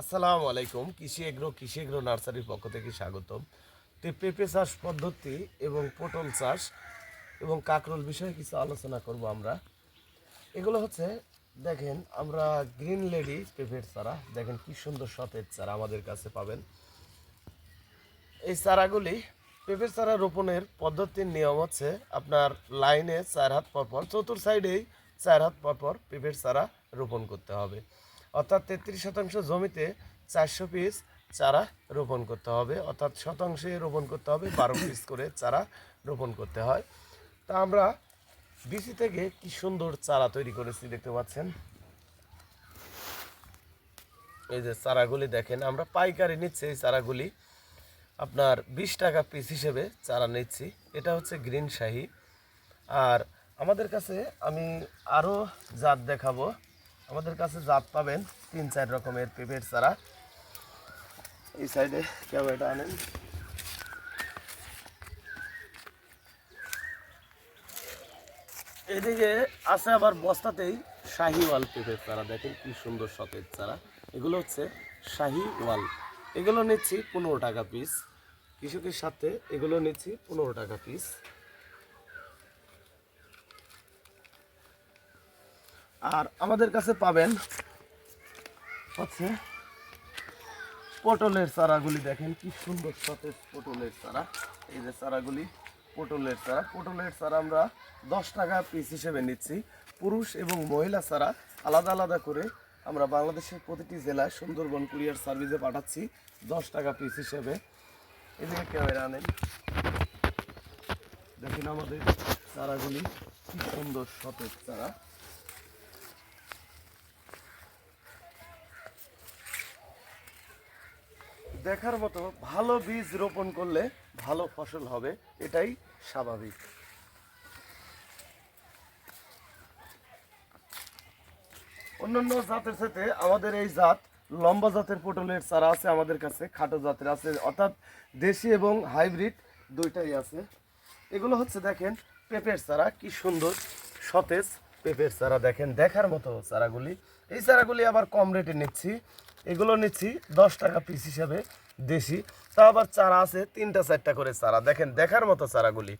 আসসালামু আলাইকুম, কৃষি এগ্রো কৃষি এগ্রো নার্সারির পক্ষ থেকে স্বাগতম। তো পেঁপে চাষ পদ্ধতি এবং পটল চাষ এবং কাকরোল বিষয়ে কিছু আলোচনা করব আমরা। এগুলো হচ্ছে, দেখেন, আমরা গ্রিন লেডি পেঁপের চারা, দেখেন কি সুন্দর সতেজ চারা আমাদের কাছে পাবেন। এই চারাগুলি, পেঁপের চারা রোপণের পদ্ধতির নিয়ম হচ্ছে আপনার লাইনে চার হাত পরপর, চতুর সাইডেই চার হাত পরপর পেঁপের চারা রোপণ করতে হবে। অর্থাৎ তেত্রিশ শতাংশ জমিতে চারশো পিস চারা রোপণ করতে হবে। অর্থাৎ শতাংশে রোপণ করতে হবে, বারো পিস করে চারা রোপণ করতে হয়। তা আমরা বিসি থেকে কি সুন্দর চারা তৈরি করেছি দেখতে পাচ্ছেন। এই যে চারাগুলি দেখেন, আমরা পাইকারি নিচ্ছি এই চারাগুলি। আপনার বিশ টাকা পিস হিসেবে চারা নিচ্ছি। এটা হচ্ছে গ্রিন শাহি। আর আমাদের কাছে আমি আরও জাত দেখাবো। আমাদের কাছে জাত পাবেন তিন, চার রকমের পেঁপের চারা। এই সাইডে ক্যামেরাটা আনেন। এদিকে আছে আবার বস্তাতেই শাহিওয়াল পেঁপের চারা। দেখেন কি সুন্দর সতেজ চারা। এগুলো হচ্ছে শাহিওয়াল। এগুলো নিচ্ছি পনেরো টাকা পিস কৃষকের সাথে এগুলো নিচ্ছি পনেরো টাকা পিস আর আমাদের কাছে পাবেন হচ্ছে পটলের চারাগুলি দেখেন, কি সুন্দর সতেজ পটলের চারা। এই যে চারাগুলি, পটলের চারা। পটলের চারা আমরা দশ টাকা পিস হিসেবে নিচ্ছি। পুরুষ এবং মহিলা চারা আলাদা আলাদা করে আমরা বাংলাদেশের প্রতিটি জেলায় সুন্দরবন কুরিয়ার সার্ভিসে পাঠাচ্ছি দশ টাকা পিস হিসেবে। এদিকে ক্যামেরা আনেন দেখেন আমাদের চারাগুলি, কি সুন্দর সতেজ চারা। দেখার মতো ভালো বীজ রোপণ করলে ভালো ফসল হবে, এটাই স্বাভাবিক। অন্যান্য জাতের সাথে আমাদের এই জাত লম্বা জাতের পটলের চারা আছে আমাদের কাছে, খাটো জাতের আছে, অর্থাৎ দেশি এবং হাইব্রিড দুইটাই আছে। এগুলো হচ্ছে দেখেন পেঁপের চারা, কি সুন্দর সতেজ পেঁপের চারা দেখেন, দেখার মতো চারাগুলি। এই চারাগুলি আবার কম রেটে নিচ্ছি এগুলো নিচ্ছি দশ টাকা পিস হিসাবে দেশি। তা আবার চারা আছে, তিনটা, চারটা করে চারা। দেখেন, দেখার মতো চারাগুলি।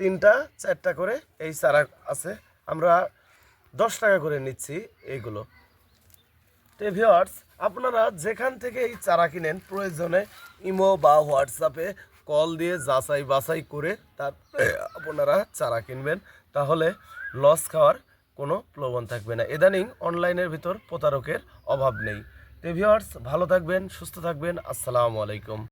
তিনটা, চারটা করে এই চারা আছে। আমরা দশ টাকা করে নিচ্ছি এইগুলো তো ভিওয়ার্স আপনারা যেখান থেকে এই চারা কিনেন, প্রয়োজনে ইমো বা হোয়াটসঅ্যাপে কল দিয়ে যাচাই বাছাই করে তার আপনারা চারা কিনবেন। তাহলে লস খাওয়ার কোনো প্রলোভন থাকবে না। ইদানিং অনলাইনের ভিতর প্রতারকের অভাব নেই। তো ভিওয়ার্স ভালো থাকবেন, সুস্থ থাকবেন। আসসালামু আলাইকুম।